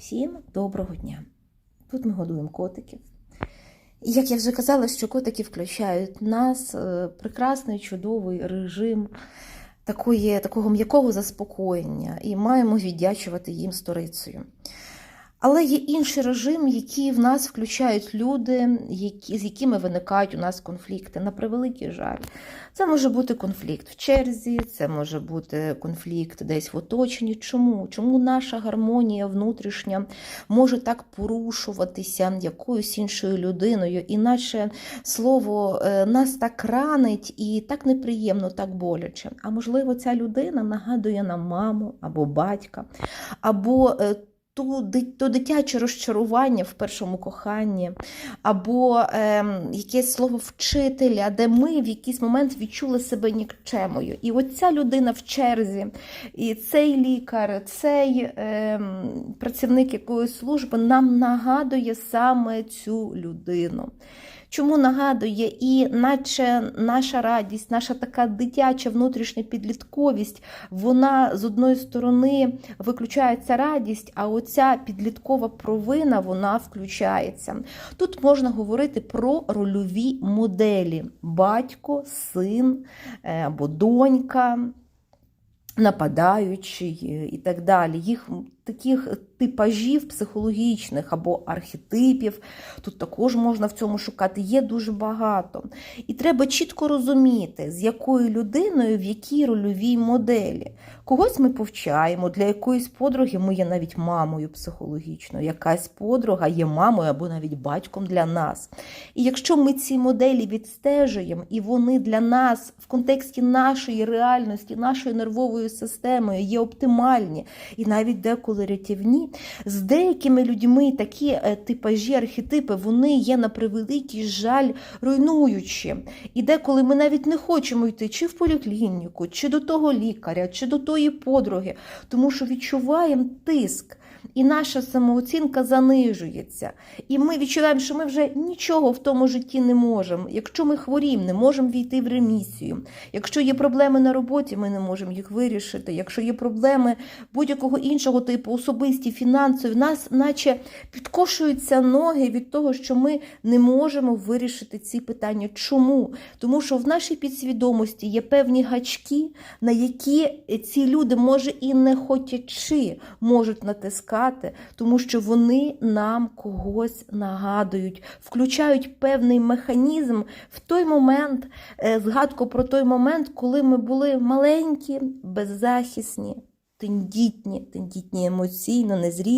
Всім доброго дня! Тут ми годуємо котиків. І як я вже казала, що котики включають нас е, прекрасний чудовий режим такої, такого м'якого заспокоєння і маємо віддячувати їм сторицею. Але є інший режим, який в нас включають люди, які, з якими виникають у нас конфлікти. На превеликий жаль. Це може бути конфлікт в черзі, це може бути конфлікт десь в оточенні. Чому? Чому наша гармонія внутрішня може так порушуватися якоюсь іншою людиною, іначе слово е, нас так ранить і так неприємно, так боляче. А можливо, ця людина нагадує нам маму або батька, або е, ту, то дитяче розчарування в першому коханні, або е, якесь слово вчителя, де ми в якийсь момент відчули себе нікчемою. І оця людина в черзі, і цей лікар, цей е, працівник якоїсь служби нам нагадує саме цю людину. Чому нагадує, і наче наша радість, наша така дитяча внутрішня підлітковість, вона з одної сторони виключається радість, а оця підліткова провина вона включається. Тут можна говорити про рольові моделі: батько, син е, або донька. Нападаючий е, і так далі. Їх таких типажів психологічних або архетипів, тут також можна в цьому шукати, є дуже багато. І треба чітко розуміти, з якою людиною в якій рольовій моделі. Когось ми повчаємо, для якоїсь подруги ми є навіть мамою психологічною, якась подруга є мамою або навіть батьком для нас. І якщо ми ці моделі відстежуємо, і вони для нас в контексті нашої реальності, нашої нервової системи є оптимальні і навіть деколи рятівні, з деякими людьми такі е, типажі, архетипи, вони є на превеликий жаль руйнуючі. І деколи ми навіть не хочемо йти чи в поліклініку, чи до того лікаря, чи до тої подруги, тому що відчуваємо тиск. І наша самооцінка занижується. І ми відчуваємо, що ми вже нічого в тому житті не можемо. Якщо ми хворіємо, не можемо війти в ремісію. Якщо є проблеми на роботі, ми не можемо їх вирішити. Якщо є проблеми будь-якого іншого типу, особисті, фінансові, в нас наче підкошуються ноги від того, що ми не можемо вирішити ці питання. Чому? Тому що в нашій підсвідомості є певні гачки, на які ці люди, може, і не хотячи, можуть натискати, тому що вони нам когось нагадують, включають певний механізм в той момент, е, згадку про той момент, коли ми були маленькі, беззахисні, тендітні, тендітні емоційно, незрілі.